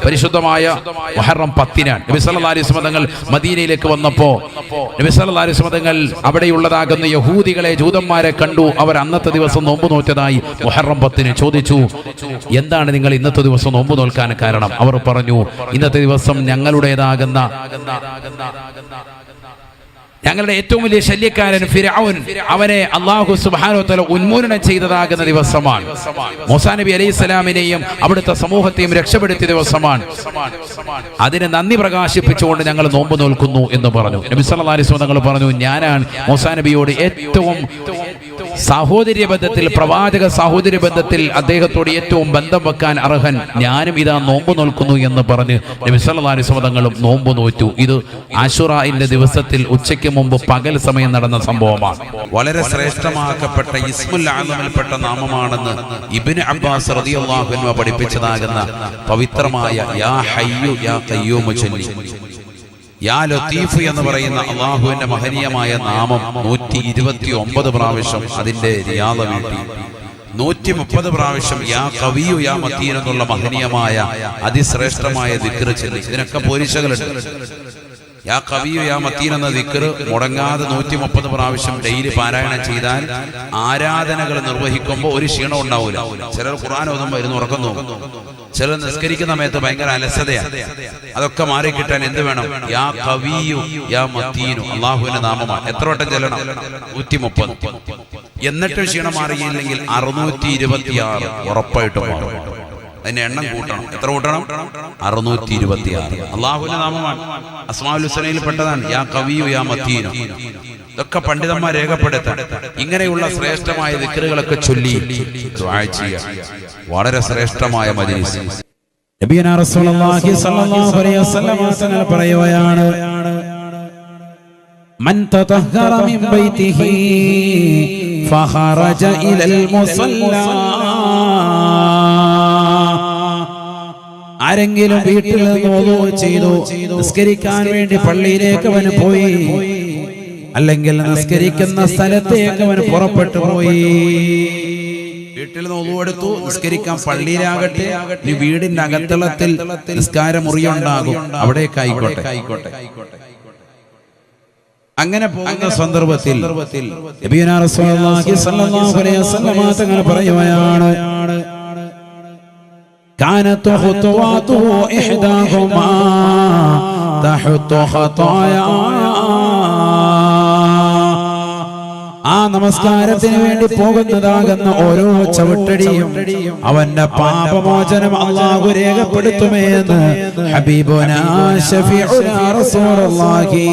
പരിശുദ്ധമായ മുഹറം പത്തിനാണ് നബി മതങ്ങൾ അലൈഹി തങ്ങൾ മദീനയിലേക്ക് വന്നപ്പോ നബി മതങ്ങൾ അലൈഹി തങ്ങൾ അവിടെയുള്ളതാകുന്ന യഹൂദികളെ ജൂതന്മാരെ കണ്ടു. അവർ അന്നത്തെ ദിവസം നോമ്പ് നോറ്റതായി മുഹറം പത്തിന് ചോദിച്ചു എന്താണ് നിങ്ങൾ ഇന്നത്തെ ദിവസം നോമ്പ് നോൽക്കാൻ കാരണം? അവർ പറഞ്ഞു ഇന്നത്തെ ദിവസം ഞങ്ങളുടേതാകുന്ന ഞങ്ങളുടെ ഏറ്റവും വലിയ ശല്യക്കാരൻ ഫിരഔൻ അവനെ അള്ളാഹു സുബ്ഹാനഹു വതആല ഉന്മൂലനം ചെയ്തതാകുന്ന ദിവസമാണ്. മൂസാ നബി അലൈഹി സ്വലാമിനെയും അവിടുത്തെ സമൂഹത്തെയും രക്ഷപ്പെടുത്തിയ ദിവസമാണ്. അതിനെ നന്ദി പ്രകാശിപ്പിച്ചുകൊണ്ട് ഞങ്ങൾ നോമ്പ് നോൽക്കുന്നു എന്ന് പറഞ്ഞു. നബി സല്ലാ അലൈഹി പറഞ്ഞു ഞാനാണ് മൂസാ നബിയോട് ഏറ്റവും സാഹോദര്യ ബന്ധത്തിൽ പ്രവാചക സഹോദര്യ ബന്ധത്തിൽ അദ്ദേഹത്തോട് ഏറ്റവും ബന്ധം വെക്കാൻ അർഹൻ ഞാനും ഇതാ നോമ്പ് നോൽക്കുന്നു എന്ന് പറഞ്ഞ് നബി സല്ലല്ലാഹു അലൈഹി തങ്ങളും നോമ്പ് നോറ്റു. ഇത് ആശുറായിന്റെ ദിവസത്തിൽ ഉച്ചയ്ക്ക് മുമ്പ് പകൽ സമയം നടന്ന സംഭവമാണ്. വളരെ ശ്രേഷ്ഠമാക്കപ്പെട്ട ഇസ്മുൽ നാമമാണെന്ന് ഇബ്നു അബ്ബാസ് പഠിപ്പിച്ചതാകുന്ന പവിത്രമായ യാ ഹയ്യു യാ ചൊല്ലി യാ ലത്തീഫ് എന്ന് പറയുന്ന അള്ളാഹുവിന്റെ മഹനീയമായ നാമം നൂറ്റി ഇരുപത്തി ഒമ്പത് പ്രാവശ്യം അതിന്റെ റിയാദ വീട്ടി നൂറ്റി മുപ്പത് പ്രാവശ്യം യാ കവിയു യാ മത്തീൻ എന്നുള്ള മഹനീയമായ അതിശ്രേഷ്ഠമായ ദിക്റ് ചൊല്ലി ഇതിനൊക്കെ പോലീശകളുണ്ട് യാ കവിയു യാ മത്തീൻ എന്ന ദിക്കറ് മുടങ്ങാതെ നൂറ്റി മുപ്പത് പ്രാവശ്യം ഡെയിലി പാരായണം ചെയ്താൽ ആരാധനകൾ നിർവഹിക്കുമ്പോൾ ഒരു ക്ഷീണം ഉണ്ടാവില്ല ചിലർ ഖുർആൻ ഓതുമ്പോൾ ഇരുന്ന് ഉറക്കം നോക്കും ചിലർ നിസ്കരിക്കുന്ന സമയത്ത് ഭയങ്കര അലസതയാണ് അതൊക്കെ മാറി കിട്ടാൻ എന്ത് വേണം? യാ കവിയു യാ മത്തീനു. അള്ളാഹുവിന്റെ നാമമാണ്. എത്ര വട്ടം ചെല്ലണം? നൂറ്റി മുപ്പത് എന്നിട്ട് ക്ഷീണം മാറിയില്ലെങ്കിൽ അറുന്നൂറ്റി ഇരുപത്തിയാറ് ഉറപ്പായിട്ടും മാറും. അതിന്റെ എണ്ണം കൂട്ടണം. എത്ര കൂട്ടണം? അറുന്നൂറ്റി ഇരുപത്തി ആറ് അള്ളാഹുവിന്റെ നാമമാണ്. അസ്മാലുസനയിൽ ഹുസനയിൽ പെട്ടതാണ് യാ കവിയു യാ മത്തീനു ഇതൊക്കെ പണ്ഡിതന്മാർ രേഖപ്പെടുത്താൻ. ഇങ്ങനെയുള്ള ശ്രേഷ്ഠമായ ദിക്കറുകളൊക്കെ ചൊല്ലി വളരെ ശ്രേഷ്ഠമായ മജീസ് നബിയന റസൂലുള്ളാഹി സ്വല്ലല്ലാഹു അലൈഹി വസല്ലം തങ്ങൾ പറയുകയാണ് മൻ തതഹറ മിൻ ബൈതിഹി ഫഖറജ ഇലൽ മുസല്ല. ആരെങ്കിലും വീട്ടിൽ നിന്ന് ചെയ്തു നിസ്കരിക്കാൻ വേണ്ടി പള്ളിയിലേക്ക് അവന് പോയി. അല്ലെങ്കിൽ നിസ്കരിക്കുന്ന സ്ഥലത്തേക്ക് അവൻ പുറപ്പെട്ടു പോയി. വീട്ടിൽ നിന്ന് ഒതുവെടുത്തു നിസ്കരിക്കാൻ പള്ളിയിലാകട്ടെ. ഈ വീടിന്റെ അകത്തളത്തിൽ നിസ്കാര മുറിയുണ്ടാകും. അവിടേക്ക് ആയിക്കോട്ടെ. ആയിക്കോട്ടെ. അങ്ങനെ പോകുന്ന സന്ദർഭത്തിൽ പറയുകയാണ് كانت خطواته إحداهما تحت خطايا ആ നമസ്കാരത്തിന് വേണ്ടി പോകുന്നതാകുന്ന ഓരോ ചവിട്ടടിയും അവന്റെ പാപമോചനം അള്ളാഹു രേഖപ്പെടുത്തുമേ എന്ന് ഹബീബുനാ ശഫീഉനാ റസൂലുള്ളാഹി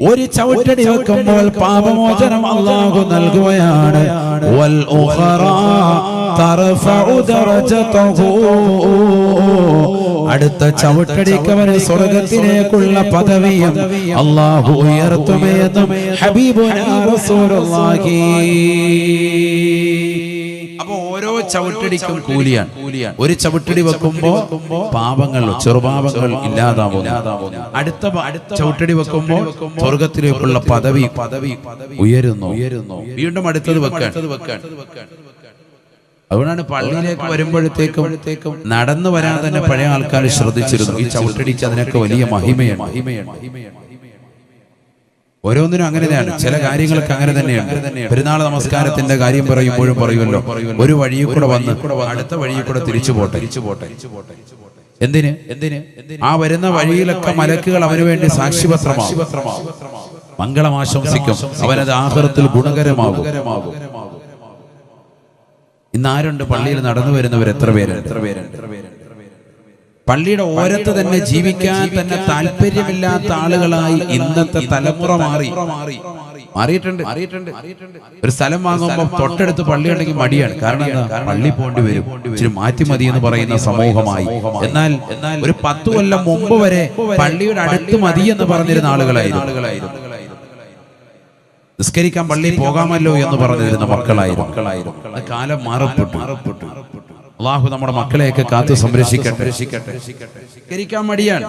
ഒരു ചവിട്ടടി വെക്കുമ്പോൾ പാപമോചനം അള്ളാഹു നൽകുകയാണ്. അടുത്ത ചവിട്ടടിക്ക് അവന് സ്വർഗത്തിലേക്കുള്ള പദവിയും അള്ളാഹു ഉയർത്തുമേ എന്നും ഹബീബുനാ റസൂലുള്ളാഹി. അപ്പൊ ഓരോ ചവിട്ടടിക്കും കൂലിയാണ്. ഒരു ചവിട്ടടി വെക്കുമ്പോ പാപങ്ങൾ ചെറുപാപങ്ങൾ ഇല്ലാതാവുന്നു. അടുത്ത അടുത്ത ചവിട്ടടി വെക്കുമ്പോ സ്വർഗത്തിലേക്കുള്ള പദവി പദവി ഉയരുന്നു. ഉയരുന്നു. വീണ്ടും അടുത്തത് വെക്കാൻ. അതുകൊണ്ടാണ് പള്ളിയിലേക്ക് വരുമ്പോഴത്തേക്കും നടന്നു വരാൻ തന്നെ പഴയ ആൾക്കാർ ശ്രദ്ധിച്ചിരുന്നു. ഈ ചവിട്ടടിച്ച് അതിനൊക്കെ വലിയ മഹിമയാണ് മഹിമയാണ്. മഹിമയാണ്. ഓരോന്നിനും അങ്ങനെ തന്നെയാണ്. ചില കാര്യങ്ങൾക്ക് അങ്ങനെ തന്നെയാണ്. പെരുന്നാൾ നമസ്കാരത്തിന്റെ കാര്യം പറയുമ്പോഴും പറയുമല്ലോ. ഒരു വഴിയിൽ കൂടെ വന്ന് അടുത്ത വഴിയിൽ കൂടെ തിരിച്ചു പോട്ടെ. എന്തിന്? എന്തിന്? ആ വരുന്ന വഴിയിലൊക്കെ മലക്കുകൾ അവന് വേണ്ടി സാക്ഷിപത്രമാകും മംഗളം ആശംസിക്കും. അവനത് ആഹൃത്തിൽ ഗുണകരമാകും ഇന്ന് ആരുണ്ട് പള്ളിയിൽ നടന്നു വരുന്നവർ എത്ര പേര് എത്ര പേരുണ്ട്? പള്ളിയുടെ ഓരത്ത് തന്നെ ജീവിക്കാൻ തന്നെ താല്പര്യമില്ലാത്ത ആളുകളായി ഇന്നത്തെ തലമുറ മാറി. മാറിയിട്ടുണ്ട്. മാറിയിട്ടുണ്ട്. ഒരു സ്ഥലം വാങ്ങുമ്പോൾ തൊട്ടടുത്ത് പള്ളി ഉണ്ടെങ്കിൽ മടിയാണ്. കാരണം എന്താ? പള്ളി പോണ്ടി വരും. ഇച്ചിരി മാറ്റി മതി എന്ന് പറയുന്ന സമൂഹമായി. എന്നാൽ എന്നാൽ ഒരു പത്ത് കൊല്ലം മുമ്പ് വരെ പള്ളിയുടെ അടുത്ത് മതി എന്ന് പറഞ്ഞിരുന്ന ആളുകളായിരുന്നു. ആളുകളായിരുന്നു. നിസ്കരിക്കാൻ പള്ളിയിൽ പോകാമല്ലോ എന്ന് പറഞ്ഞിരുന്ന മക്കളായിരുന്നു. മക്കളായിരുന്നു. കാലം മാറപ്പെട്ടു. മാറപ്പെട്ടു. അള്ളാഹു നമ്മുടെ മക്കളെയൊക്കെ കാത്തു സംരക്ഷിക്കട്ടെ. മടിയാണ്.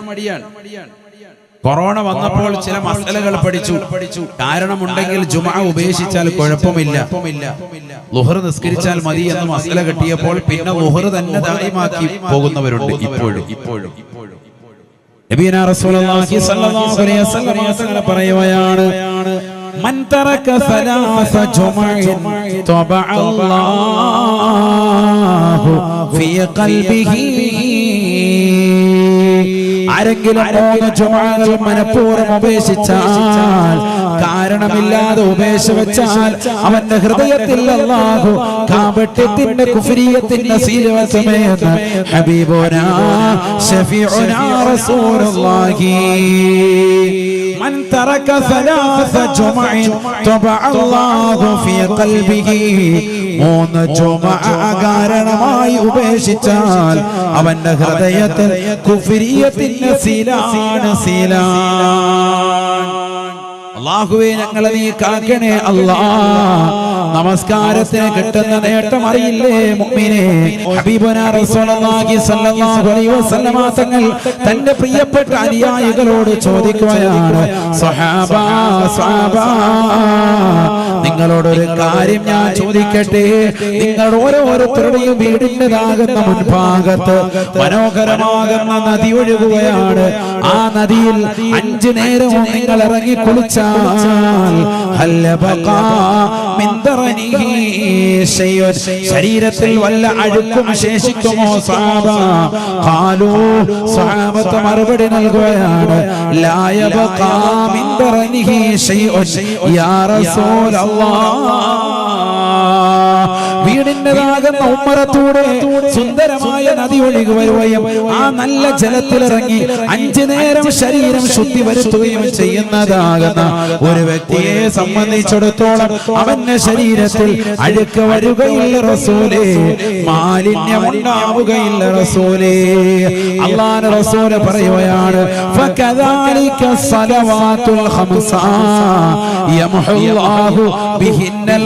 കൊറോണ വന്നപ്പോൾ ചില മസലകൾ പഠിച്ചു. പഠിച്ചു. കാരണമുണ്ടെങ്കിൽ ജുമ ഉപേക്ഷിച്ചാൽ കുഴപ്പമില്ല. ലുഹർ നിസ്കരിച്ചാൽ മതി എന്ന് മസല കിട്ടിയപ്പോൾ പിന്നെ ലുഹർ തന്നെ ദായിമാക്കി പോകുന്നവരുണ്ട് ഇപ്പോഴും. ഇപ്പോഴും. നബീന റസൂലുള്ളാഹി സ്വല്ലല്ലാഹു അലൈഹി വസല്ലം പറയുകയാണ് من ترك ثلاث جمع طبع الله في قلبه ആരെങ്കിലും മൂന്ന് ജുമകൾ മനഃപൂർവ്വം ഉപേക്ഷിച്ചാൽ കാരണമില്ലാതെ ഉപേക്ഷ വെച്ചാൽ അവന്റെ ഹൃദയത്തിൽ അല്ലാഹു കാപട്യത്തിന്റെ കുഫരിയത്തിന്റെ സീലവസമേന്ന് ഹബീബുനാ ഷഫീഉനാ റസൂലുള്ളാഹി من ترك ثلاث جمع طبع الله في قلبه മൂന്ന് ചുമ കാരണമായി ഉപേക്ഷിച്ചാൽ അവന്റെ ഹൃദയത്തിൽ കുഫിരിയത്തിന്റെ ശീലാണ് സീലാണ് അള്ളാഹുവേ ഞങ്ങളെ നീ കാക്കണേ അല്ലാ നമസ്കാരത്തിന് കിട്ടുന്ന നേട്ടം അറിയില്ലേ റസൂലുള്ളാഹി സ്വല്ലല്ലാഹു അലൈഹി വസല്ലമ തങ്ങൾ തന്റെ പ്രിയപ്പെട്ട അനുയായികളോട് ചോദിക്കുകയാണ് സ്വഹാബ നിങ്ങളോട് നിങ്ങളോടൊരു കാര്യം ഞാൻ ചോദിക്കട്ടെ നിങ്ങൾ ഓരോരുത്തരുടെയും വീടിന്റെതാകുന്ന മുൻഭാഗത്ത് മനോഹരമാകുന്ന നദി ഒഴുകുകയാണ് ആ നദിയിൽ അഞ്ചു നേരവും നിങ്ങൾ ഇറങ്ങി കുളിച്ചാൽ. ശരീരത്തിൽ വല്ല അഴുക്കും ശേഷിക്കുമോ സാബ? ഖാലൂ സാബത്ത് മറുപടി നൽകുകയാണ്. ലായബ യബഖാ മിൻ ദറനിഹി ശൈഉൻ യാ റസൂലല്ലാഹ് വീടിന്റെതാകുന്ന ഉമ്മറത്തൂടെ സുന്ദരമായ നദി ഒഴുകി വരുകയും ആ നല്ല ജലത്തിലിറങ്ങി അഞ്ചു നേരം ശരീരം ശുദ്ധി വരുത്തുകയും ചെയ്യുന്നതാകുന്ന ഒരു വ്യക്തിയെ സംബന്ധിച്ചിടത്തോളം അവന്റെ ശരീരത്തിൽ അഴുക്ക് വരുകയില്ല റസൂലേ. മാലിന്യം ഉണ്ടാവുകയില്ല റസൂലേ. അള്ളാന റസൂല പറയുകയാണ് ഖംസ യമഹു അല്ലാഹു ബിഹിന്നൽ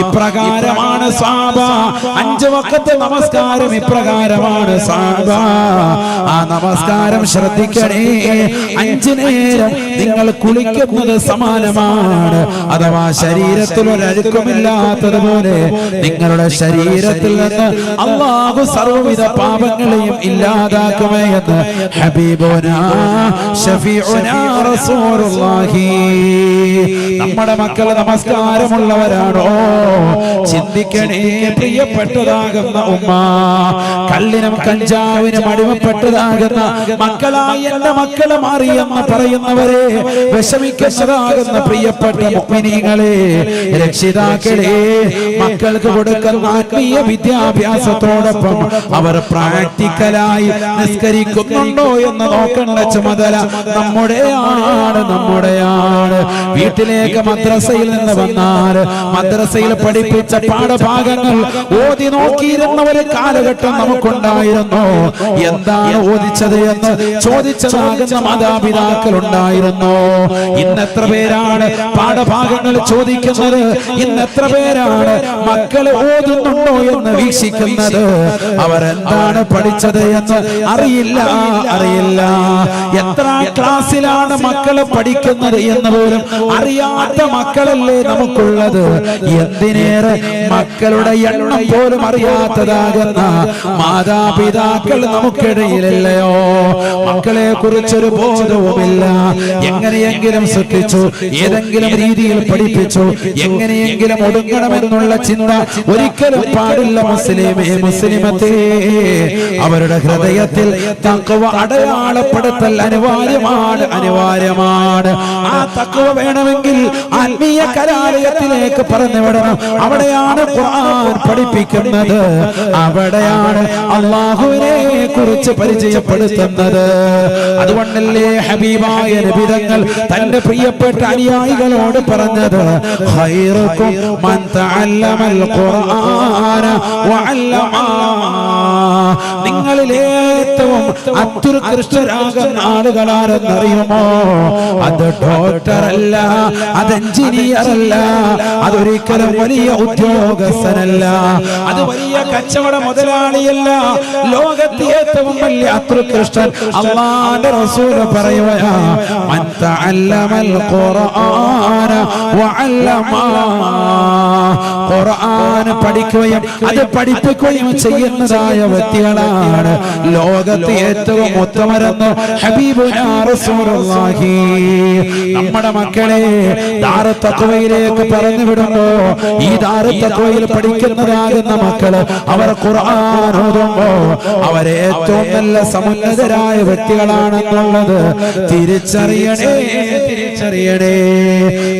ഇപ്രകാരമാണ് സാബ. അഞ്ച് വക്കത്തെ നമസ്കാരം ഇപ്രകാരമാണ് സാബ. ആ നമസ്കാരം ശ്രദ്ധിക്കണേ. അഞ്ചു നേരം നിങ്ങൾ കുളിക്കുന്നത് സമാനമാണ്. അഥവാ ശരീരത്തിൽ ഒരു അഴുക്കുമില്ലാത്തതുപോലെ നിങ്ങളുടെ ശരീരത്തിൽ നിന്ന് അള്ളാഹു സർവവിധ പാപങ്ങളെയും ഇല്ലാതാക്കുമേ എന്ന് ഹബീബോനാ ഷഫീഉനാ റസൂലുള്ളാഹി. നമ്മുടെ മക്കൾ നമസ്കാരമുള്ളവരാണോ? ചിന്തിക്കണേ പ്രിയപ്പെട്ടതാകുന്ന ഉമ്മ. കല്ലിനും കഞ്ചാവിനും അടിമപ്പെട്ടതാകുന്ന മക്കളായി എന്റെ മക്കളെ മാറിയെന്ന് പറയുന്നവരെ വിഷമിക്കുന്നതാകുന്ന പ്രിയപ്പെട്ട മുക്മിനീങ്ങളെ രക്ഷിതാക്കളെ മക്കൾക്ക് കൊടുക്കുന്ന ആത്മീയ വിദ്യാഭ്യാസത്തോടൊപ്പം അവർ പ്രാക്ടിക്കലായി നിസ്കരിക്കുന്നുണ്ടോ എന്ന് നോക്കണ ചുമതല നമ്മുടെയാണ് നമ്മുടെയാണ് വീട്ടിലേക്ക് മദ്രസയിൽ നിന്ന് വന്നാൽ മദ്രസയിൽ പഠിപ്പിച്ച പാഠഭാഗങ്ങൾ ഓതി നോക്കിയിരുന്ന ഒരു കാലഘട്ടം നമുക്കുണ്ടായിരുന്നു. എന്താണ് ഓദിച്ചത് എന്ന് ചോദിച്ചതാകുന്ന മാതാപിതാക്കൾ ഉണ്ടായിരുന്നു ഇന്നെത്ര പേരാണ് പാഠഭാഗങ്ങൾ ചോദിക്കുന്നത്? ഇന്നെത്ര പേരാണ് മക്കളെ ഓതുന്നുണ്ടോ എന്ന് വീക്ഷിക്കുന്നത്? അവരെന്താണ് പഠിച്ചത് എന്ന് അറിയില്ല അറിയില്ല എത്ര ക്ലാസ്സിലാണ് മക്കളെ പഠിക്കുന്നത് എന്ന് പോലും അറിയാത്ത മക്കളല്ലേ നമുക്കുള്ളത്? എന്തിനേറെ മക്കളുടെ എണ്ണം പോലും അറിയാത്തതാകുന്ന മാതാപിതാക്കൾ നമുക്കിടയിലല്ലയോ? മക്കളെ കുറിച്ചൊരു ബോധവുമില്ല. എങ്ങനെയെങ്കിലും ശ്രദ്ധിച്ചു ഏതെങ്കിലും രീതിയിൽ പഠിപ്പിച്ചു എങ്ങനെയെങ്കിലും ഒടുങ്ങണമെന്നുള്ള ചിന്ത ഒരിക്കലും പാടില്ല മുസ്ലിമേ മുസ്ലിമത്തെ. അവരുടെ ഹൃദയത്തിൽ തക്കവ അടയാളപ്പെടുത്തൽ അനിവാര്യമാണ് അനിവാര്യമാണ്. ആ തക്കവ വേണമെങ്കിൽ ആത്മീയ കലാലയത്തിലേക്ക് പറഞ്ഞു വിടണം അവിടെയാണ് ഖുർആൻ പഠിപ്പിക്കുന്നത്. അവിടെയാണ് അള്ളാഹുവിനെ കുറിച്ച് പരിചയപ്പെടുത്തുന്നത്. അതുകൊണ്ടല്ലേ ഹബീബായ നബിതങ്ങൾ തന്റെ പ്രിയപ്പെട്ട അനുയായികളോട് പറഞ്ഞത്? ഖൈറുക്കും മൻ തഅല്ലമൽ ഖുർആന നിങ്ങളിൽ ഏറ്റവും അത്യുത്കൃഷ്ടരാകുന്ന ആളുകളാരെന്നറിയുമോ? അത് ഡോക്ടർ അല്ല അത് എഞ്ചിനീയർ അല്ല അതൊരിക്കലും വലിയ ഉദ്യോഗസ്ഥനല്ല. അത് വലിയ കച്ചവട മുതലാളിയല്ല. ലോകത്തെ ഏറ്റവും വലിയ അത്രുകൃഷ്ണൻ അള്ളാന്റെ റസൂൽ പറയുകയാ മൻ തഅല്ലമൽ ഖുർആന വഅല്ലമാ. ഖുർആൻ പഠിക്കുകയും അത് പഠിപ്പിക്കുകയും ചെയ്യുന്നതായ വ്യക്തികളാണ് ലോകത്തെ ഏറ്റവും ഉത്തമരെന്ന് നമ്മുടെ മക്കളെ താരത്തക്കുവയിലേക്ക് പറഞ്ഞു വിടുമ്പോ ഈ ദാറത്തക്വയിൽ പഠിക്കുന്നതാകുന്ന മക്കൾ അവർ ഖുർആൻ ഓതുമ്പോ അവരെ ഏറ്റവും നല്ല സമുന്നതരായ വ്യക്തികളാണെന്നുള്ളത് തിരിച്ചറിയണേ തിരിച്ചറിയണേ.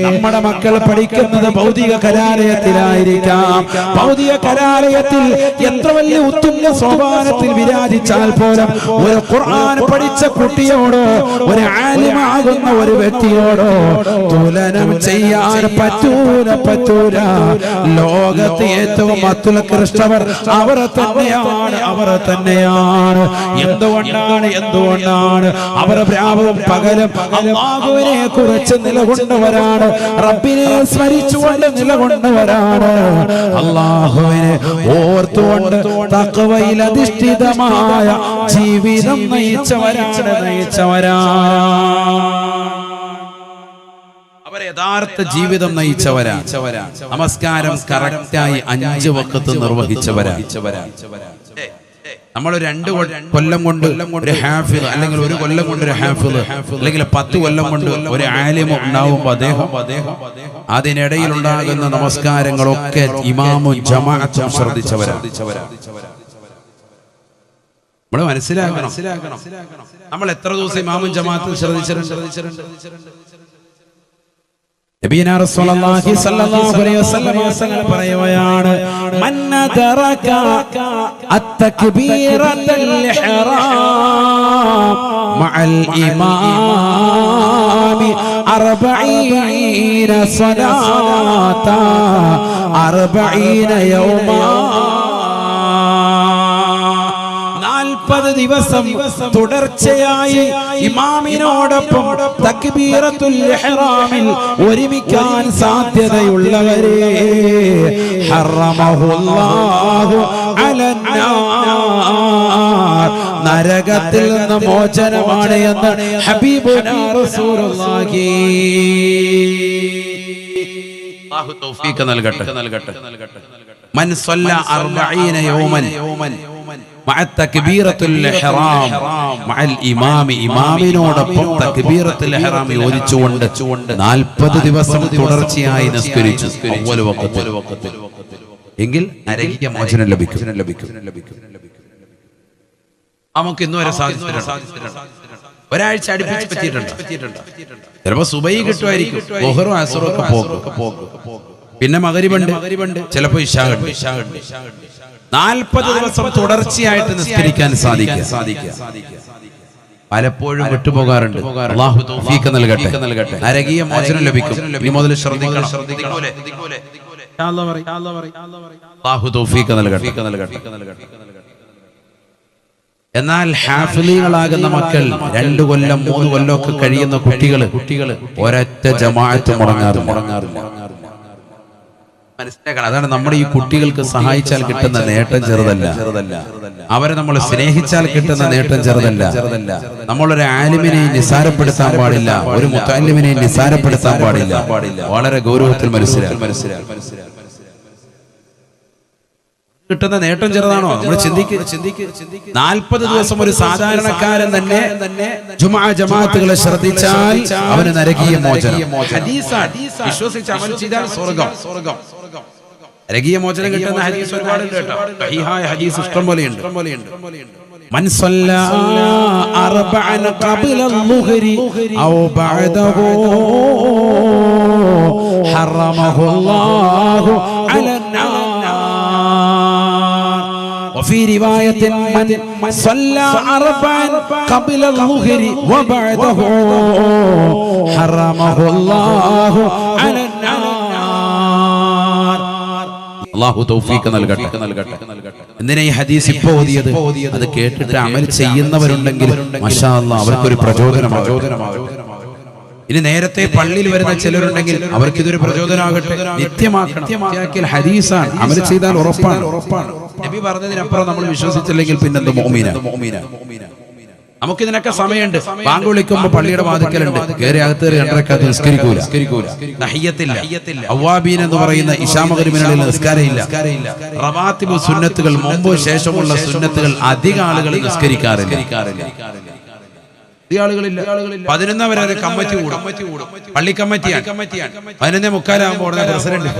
നമ്മുടെ മക്കൾ പഠിക്കുന്നത് ഭൗതിക കലാലയത്തിലായിരിക്കാം ഭൗതിക കലാലയത്തിൽ എത്ര വലിയ ഉത്തുംഗ സോപാനത്തിൽ വിരാജിച്ചാൽ പോലും ഒരു ഖുർആൻ പഠിച്ച കുട്ടിയോടോ ഒരു ആലിമാകുന്ന ഒരു വ്യക്തിയോടോ തുലനം ചെയ്യാൻ പറ്റൂല പറ്റൂല. ലോകത്ത് ഏറ്റവും അത്യുൽകൃഷ്ടവർ അവർ തന്നെയാണ് അവർ തന്നെയാണ്. എന്തുകൊണ്ടാണ് എന്തുകൊണ്ടാണ്? അവർ പകലും നിലകൊണ്ടവരാണ്. റബ്ബിനെ സ്മരിച്ചുകൊണ്ട് നിലകൊണ്ടവരാണ്. അള്ളാഹുവിനെ ഓർത്തുകൊണ്ട് തക്കവയിൽ അധിഷ്ഠിതമായ ജീവിതം നയിച്ചവരാണ് നയിച്ചവരാണ്. യഥാർത്ഥ ജീവിതം നയിച്ചവരാ നമസ്കാരം കറക്റ്റായി അഞ്ച് വക്കത്ത് നിർവഹിച്ചവരാ നമ്മൾ രണ്ട് കൊല്ലം കൊണ്ട് ഒരു ഹാഫിദ് അല്ലെങ്കിൽ ഒരു കൊല്ലം കൊണ്ട് ഒരു ഹാഫിദ് അല്ലെങ്കിൽ പത്ത് കൊല്ലം കൊണ്ട് ഒരു ആലിമ ഉണ്ടാവുമ്പോൾ അദ്ദേഹം അതിനിടയിൽ ഉണ്ടാകുന്ന നമസ്കാരങ്ങളൊക്കെ ഇമാമും ജമാഅത്തും ശ്രദ്ധിച്ചവരാ. നമ്മൾ മനസ്സിലാക്കണം. നമ്മൾ എത്ര ദിവസം ഇമാമും ജമാഅത്തും ശ്രദ്ധിച്ചിട്ടുണ്ട്? പറയുകയാണ് മൻ അദറക അത്തക്ബീറത്തുൽ ഇഹ്റാം മഅൽ ഇമാമി അർബഈന സ്വലാത്ത അർബഈന യൗമാ നാൽപ്പത് ദിവസം തുടർച്ചയായി ഇമാമിനോടൊപ്പം തക്ബീറത്തുൽ ഇഹ്റാമിൽ ഒരുമിക്കാൻ സാധ്യതയുള്ളവരെ ഹറമഹുല്ലാഹു അലന്നാർ. നരകത്തിൽ നിന്ന് മോചനമാണ് എന്ന് ഹബീബുനാ റസൂലുള്ളാഹി. തൗഫീഖ് നൽകട്ടെ. നൽകട്ടെ. മൻ സല്ല അർബഈന യൗമൻ. ഇമാമിനോടൊപ്പം തക്ബീറത്തുൽ ഇഹ്റാം യോജിച്ചുകൊണ്ട് 40 ദിവസം തുടർച്ചയായി നിസ്കരിച്ചു. എങ്കിൽ നരകിക മോചനം ലഭിക്കും. ലഭിക്കും നമുക്ക് ഇന്ന് വരെ ഒരാഴ്ച അടുപ്പിച്ച് പറ്റിയിട്ടുണ്ട്. ചിലപ്പോ സുബൈ കിട്ടുമായിരിക്കും. ബൊഹറും അസറും ഒക്കെ പോകും. പിന്നെ മകരിബണ്ട് ചിലപ്പോ ഇഷാഗുണ്ട് നാൽപ്പത് ദിവസം തുടർച്ചയായിട്ട് നിസ്കരിക്കാൻ സാധിക്കുക. സാധിക്കുക. പലപ്പോഴും വിട്ടുപോകാറുണ്ട്. അള്ളാഹു തൗഫീഖ് നൽകട്ടെ. നൽകട്ടെ. നരകീയ മോചനം ലഭിക്കും. ഇനി മുതൽ ശ്രദ്ധിക്കണം. അള്ളാഹു തൗഫീഖ് നൽകട്ടെ. എന്നാൽ ഹാഫിലികളാകുന്ന മക്കൾ രണ്ടു കൊല്ലം മൂന്ന് കൊല്ലം ഒക്കെ കഴിയുന്ന കുട്ടികൾ കുട്ടികൾ ഒരൊറ്റ ജമാഅത്ത് മുടങ്ങാറ് മുടങ്ങാറില്ല. മനസ്സിലാക്കണം അതാണ് നമ്മുടെ ഈ കുട്ടികൾക്ക് സഹായിച്ചാൽ കിട്ടുന്ന നേട്ടം ചെറുതല്ല. അവരെ നമ്മൾ സ്നേഹിച്ചാൽ കിട്ടുന്ന നേട്ടം ചെറുതല്ല. നമ്മളൊരു ആലിമിനെ നിസാരപ്പെടുത്താൻ പാടില്ല. ഒരു മുത്താലിമിനെ നിസാരപ്പെടുത്താൻ പാടില്ല. വളരെ ഗൗരവത്തിൽ മനസ്സിലാക്കി കിട്ടുന്ന നേട്ടം ചെറുതാണോ? നമ്മൾ നാൽപ്പത് ദിവസം ഒരു സാധാരണക്കാരൻ തന്നെ തന്നെ ജുമാ ജമാഅത്തുകളെ ശ്രദ്ധിച്ചാൽ അവന് നരകീയ മോചനം. വിശ്വസിച്ച് അമൽ ചെയ്താൽ സ്വർഗം. സ്വർഗം. നരകീയ മോചനം കിട്ടുന്ന ഹദീസ് ഒരുപാടുണ്ട് കേട്ടോ സഹീഹായ ഹദീസ് ഇഷ്ടം പോലെയുണ്ട് من صلى أربعا قبل الظهر أو بعده حرمه الله على النار وفي رواية من صلى أربعا قبل الظهر وبعده حرمه الله على അള്ളാഹു തൗഫീഖ് നൽകട്ടെ. എന്തിനാ ഈ ഹദീസ് ഇപ്പോ ഓതിയത്? അത് കേട്ടിട്ട് അമൽ ചെയ്യുന്നവരുണ്ടെങ്കിൽ മഷാ അവർക്കൊരു പ്രചോദനമാകും ഇനി നേരത്തെ പള്ളിയിൽ വരുന്ന ചിലരുണ്ടെങ്കിൽ അവർക്ക് ഇതൊരു പ്രചോദനമാകട്ടെ നിത്യമാക്കണം. ഹദീസാണ്. അമൽ ചെയ്താൽ ഉറപ്പാണ്. ഉറപ്പാണ് നബി പറഞ്ഞതിനപ്പുറം നമ്മൾ വിശ്വസിച്ചില്ലെങ്കിൽ പിന്നെന്ത് മോമീന? മോമീന? നമുക്ക് ഇതിനൊക്കെ സമയമുണ്ട്. ബാങ്ക് വിളിക്കുമ്പോ പള്ളിയുടെ വാതിക്കലുണ്ട് കയറി അകത്ത് കയറി രണ്ടരക്കാത്ത് നിസ്കരിക്കൂല. നിസ്കരിക്കൂല. അവ്വാബീൻ എന്ന് പറയുന്ന ഇഷാമകരിമിനുള്ളിൽ നിസ്കാരമില്ല. റവാത്തിബ് സുന്നത്തുകൾ മുമ്പ് ശേഷമുള്ള സുന്നത്തുകൾ അധിക ആളുകൾ നിസ്കരിക്കാറില്ല. പതിനൊന്നാം വരെ കമ്മിറ്റി കൂടും. പള്ളി കമ്മിറ്റിയാണ്. പതിനൊന്നേ മുക്കാലാകുമ്പോൾ ഉടനെ പ്രസിഡന്റ്.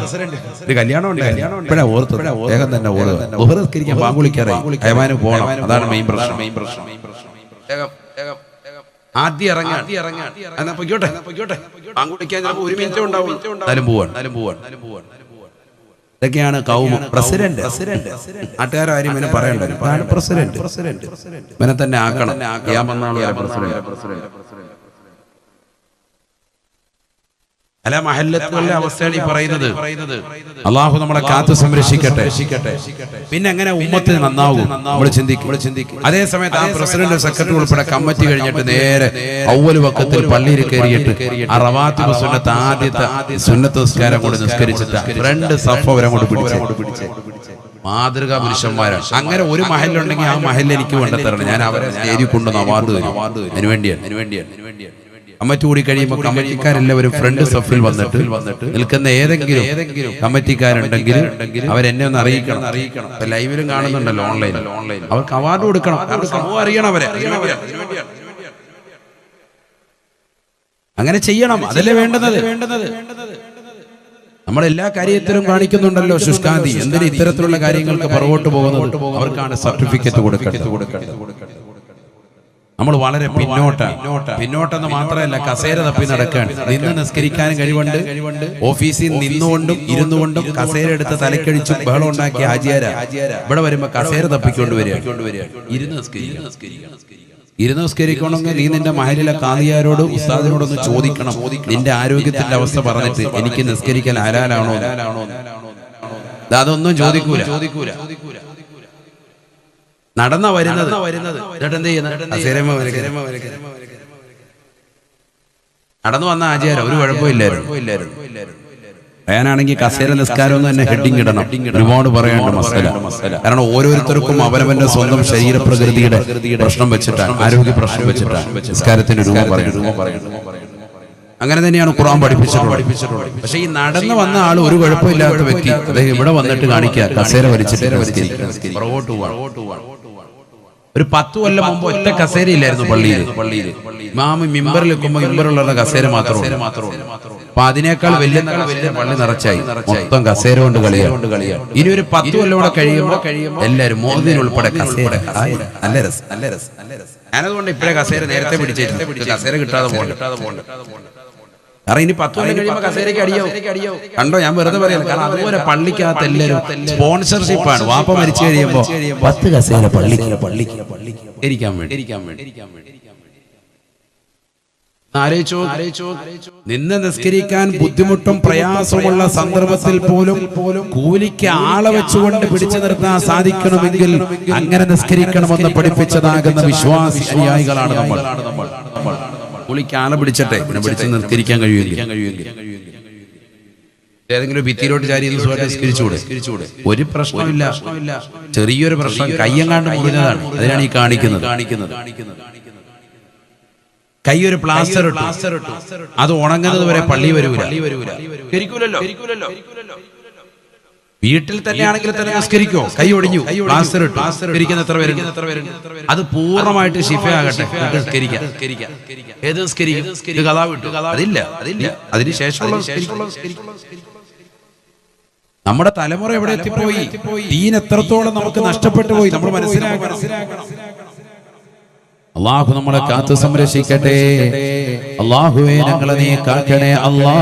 ഒരു കല്യാണം ഉണ്ട്. ഇപ്പഴാ ഓർത്ത് വേഗം തന്നെ ഓർത്ത് ബഹുറസ്കരിക്കാൻ ബാങ്ക് വിളിക്കാറായി. അയമാനും പോകണം അതാണ് മെയിൻ പ്രശ്നം. മെയിൻ പ്രശ്നം. ആദ്യം ഇറങ്ങാൻ എന്നാ പൊയ്ക്കോട്ടെ. പൊയ്ക്കോട്ടെ. ബാങ്ക് വിളിക്കാൻ ചിലപ്പോൾ ഒരു മിനിറ്റ് ഉണ്ടാവും എന്നാലും പോവാൻ എന്നാലും പോവാൻ ഇതൊക്കെയാണ് കൗമ പ്രസിഡന്റ്. നാട്ടുകാരും ഇവനെ പറയണ്ടല്ലോ. പ്രസിഡന്റ്. പ്രസിഡന്റ്. ഇവനെ തന്നെ ആക്കണം. പ്രസിഡന്റ്. അല്ല മഹല്ലത്തുകളുടെ അവസ്ഥയാണ് ഈ പറയുന്നത്. അള്ളാഹു നമ്മളെ കാത്തു സംരക്ഷിക്കട്ടെ. പിന്നെ എങ്ങനെ ഉമ്മത്ത് നന്നാവും? നമ്മൾ ചിന്തിക്കും. അതേ സമയത്ത് ആ പ്രസിഡന്റ് സെക്രട്ടറി ഉൾപ്പെടെ കമ്മിറ്റി കഴിഞ്ഞിട്ട് നേരെ ഔവൽ വക്കത്തിൽ പള്ളിയിൽ കയറിയിട്ട് ആ റവാത്തി സുന്നത്ത് ആദ്യത്തെ സുന്നത്ത് നിസ്കാരം കൊണ്ട് നിസ്കരിച്ചിട്ട് രണ്ട് സഫ അവരെ കൊണ്ട് പിടിച്ച്. മാതൃകാ പുരുഷന്മാരാണ്. അങ്ങനെ ഒരു മഹലുണ്ടെങ്കിൽ ആ മഹലിൽ എനിക്ക് കൊണ്ടുതരണം ഞാൻ അവരെ നേരി കൊണ്ടുവന്ന് അവാർഡ് തരും. അതിനുവേണ്ടിയാണ് അതിനുവേണ്ടിയാണ് അതിനു വേണ്ടിയാണ്. അതിനു വേണ്ടിയാണ്. കമ്മിറ്റി കൂടി കഴിയുമ്പോൾ കമ്മിറ്റിക്കാരെല്ലാവരും ഫ്രണ്ട് സഫിൽ വന്നിട്ട് വന്നിട്ട് നിൽക്കുന്ന ഏതെങ്കിലും കമ്മിറ്റിക്കാരുണ്ടെങ്കിൽ അവരെന്നെ ഒന്ന് അറിയിക്കണം. അറിയിക്കണം. ലൈവിലും കാണുന്നുണ്ടല്ലോ ഓൺലൈൻ ഓൺലൈൻ അവർക്ക് അവാർഡ് കൊടുക്കണം. സമൂഹം അറിയണം അവരെ. അങ്ങനെ ചെയ്യണം. അതല്ലേ വേണ്ടത് വേണ്ടത് നമ്മൾ എല്ലാ കാര്യത്തിലും കാണിക്കുന്നുണ്ടല്ലോ ശുഷ്കാന്തി. എന്തിന് ഇത്തരത്തിലുള്ള കാര്യങ്ങൾക്ക് പുറകോട്ട് പോകുന്നത്? അവർക്കാണ് സർട്ടിഫിക്കറ്റ് കൊടുക്കേണ്ടത്. കൊടുക്കേണ്ടത്. നമ്മൾ വളരെ പിന്നോട്ട പിന്നോട്ടെന്ന് മാത്രമല്ല കസേര തപ്പി നടക്കാൻ നിന്ന് നിസ്കരിക്കാനും കഴിവുണ്ട്. ഓഫീസിൽ നിന്നുകൊണ്ടും ഇരുന്നുകൊണ്ടും കസേര എടുത്ത് തലക്കടിച്ച് ബഹളം ഉണ്ടാക്കി ഹാജിയാര. ഇവിടെ വരുമ്പോ കസേര തപ്പിക്കൊണ്ട് വരിക. ഇരുന്ന് നിസ്കരിക്കണം ഇരുന്ന് നിസ്കരിക്കണമെങ്കിൽ നീ നിന്റെ മഹലിലെ കാതിയാരോട് ഉസ്താദിനോടൊന്ന് ചോദിക്കണം. നിന്റെ ആരോഗ്യത്തിന്റെ അവസ്ഥ പറഞ്ഞിട്ട് എനിക്ക് നിസ്കരിക്കാൻ ആരാലാണോ അതൊന്നും ചോദിക്കൂല. ചോദിക്കൂല. നടന്ന വരുന്നത്. നടന്നു വന്ന ആചാരം ഒരു കുഴപ്പമില്ലായിരുന്നു അയാനാണെങ്കിൽ കസേര നിസ്കാരം തന്നെ ഹെഡിങ് ഇടണം. ഒരുപാട് പറയാനുണ്ട് മസല. കാരണം ഓരോരുത്തർക്കും അവരവന്റെ സ്വന്തം ശരീരപ്രകൃതിയുടെ പ്രശ്നം വെച്ചിട്ടാണ് ആരോഗ്യ പ്രശ്നം വെച്ചിട്ടാണ് നിസ്കാരത്തിന്റെ രൂപം പറയുന്നത്. അങ്ങനെ തന്നെയാണ് ഖുർആൻ പഠിപ്പിച്ചിട്ടുള്ളത്. പഠിപ്പിച്ചിട്ടുള്ളത്. പക്ഷേ ഈ നടന്നു വന്ന ആൾ ഒരു കുഴപ്പമില്ലാത്ത വ്യക്തി. അദ്ദേഹം ഇവിടെ വന്നിട്ട് കാണിക്കുക കസേര വലിച്ചിട്ട്. പുറകോട്ട് പോവാണ്. ഒരു പത്ത് കൊല്ലം മുമ്പ് ഒറ്റ കസേര ഇല്ലായിരുന്നു പള്ളിയിൽ മാമ മിമ്പറിൽ വെക്കുമ്പോ മിമ്പറിലുള്ള കസേര മാത്രമേ അപ്പൊ അതിനേക്കാൾ വലിയ പള്ളി നിറച്ചായി. മൊത്തം കസേര കൊണ്ട് കളിയാണ് ഇനി ഒരു പത്ത് കൊല്ലം കൂടെ കഴിയുമ്പോ കഴിയുമ്പോ എല്ലാരും മോദിന് ഉൾപ്പെടെ കസേര. നല്ല രസം. നല്ല രസം. ഞാനതുകൊണ്ട് ഇപ്പഴേ കസേര നേരത്തെ പിടിച്ചിട്ടുണ്ട് കസേര കിട്ടാതെ പോകണ്ട. കാരണം ഇനി പത്ത് കൊല്ലം കഴിയുമ്പോൾ കസേരയ്ക്ക് അടിയോ കണ്ടോ? ഞാൻ വെറുതെ പറയാം കാരണം അതുപോലെ പള്ളിക്കകത്ത് എല്ലാവരും സ്പോൺസർഷിപ്പ് ആണ്. വാപ്പ മരിച്ചു കഴിയുമ്പോൾ പത്ത് കസേര പള്ളിക്ക്. പള്ളിക്ക്. പള്ളിക്ക്. ഇരിക്കാൻ വേണ്ടി. ഇരിക്കാൻ വേണ്ടി. ഇരിക്കാൻ വേണ്ടി. നിന്നെ നിസ്കരിക്കാൻ ബുദ്ധിമുട്ടും പ്രയാസമുള്ള സന്ദർഭത്തിൽ പോലും കൂലിക്ക് ആളെ വെച്ചുകൊണ്ട് പിടിച്ചു നിർത്താൻ സാധിക്കണമെങ്കിൽ അങ്ങനെ നിസ്കരിക്കണമെന്ന് പഠിപ്പിച്ചതാകുന്ന വിശ്വാസി അനുയായികളാണ് നമ്മൾ. കൂലിക്ക് ആളെ പിടിച്ചട്ടെ പിന്നെ പിടിച്ച് നിർത്തിയിരിക്കാൻ കഴിയുമെങ്കിൽ. ഏതെങ്കിലും ഭിത്തിയിലോട്ട് ചാരി നിസ്കരിച്ചുകൂടെ? ഒരു പ്രശ്നമില്ല ചെറിയൊരു പ്രശ്നം കയ്യെങ്ങാണ്ട് മുറിഞ്ഞതാണ്. അതിനാണ് ഈ കാണിക്കുന്നത്. കാണിക്കുന്നത്. കൈ ഒരു പ്ലാസ്റ്റർ ഇട്ടു. അത് ഉണങ്ങുന്നത് വരെ പള്ളി വരൂല. ധരിക്കൂലല്ലോ വീട്ടിൽ തന്നെയാണെങ്കിൽ തന്നെ നിസ്കരിക്കോ? കൈ ഒടിഞ്ഞു. പ്ലാസ്റ്റർ ഇട്ടു. നിസ്കരിക്കുന്ന എത്ര പേര് അത് പൂർണമായിട്ട് ശിഫയാകട്ടെ. ഏത് നിസ്കരിക്കും? അതില്ല നമ്മുടെ തലമുറ എവിടെ എത്തിപ്പോയി? ദീൻ എത്രത്തോളം നമുക്ക് നഷ്ടപ്പെട്ടു പോയി? നമ്മൾ മനസ്സിലാക്കണം. അള്ളാഹു നമ്മളെ കാത്തു സംരക്ഷിക്കട്ടെ. അള്ളാഹുവേ ഞങ്ങളെ നീ കാക്കണേ അല്ലാ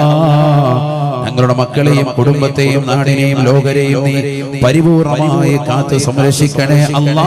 ഞങ്ങളുടെ മക്കളെയും കുടുംബത്തെയും നാടിനെയും ലോകരെയും നീ പരിപൂർണമായി കാത്തു സംരക്ഷിക്കണേ അല്ലാ.